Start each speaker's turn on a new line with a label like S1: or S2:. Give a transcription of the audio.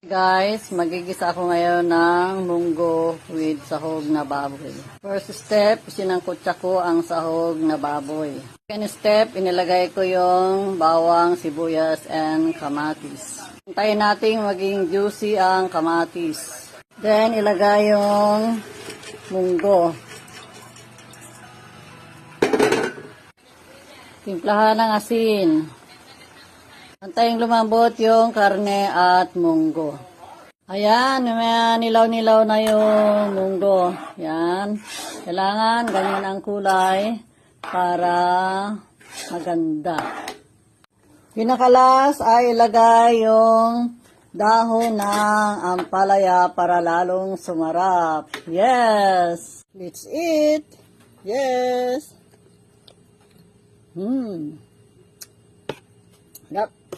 S1: Guys, magigisa ako ngayon ng munggo with sahog na baboy. First step, sinangkutsa ko ang sahog na baboy. Second step, inilagay ko yung bawang, sibuyas, and kamatis. Hintayin natin maging juicy ang kamatis. Then, ilagay yung munggo. Timplahan ng asin. Antaying lumambot yung karne at munggo. Ayan, nilaw-nilaw na yung munggo. Yan. Kailangan ganyan ang kulay para maganda. Pinakalas ay ilagay yung dahon ng ampalaya para lalong sumarap. Yes! Let's eat! Yes! Hmm. Yep.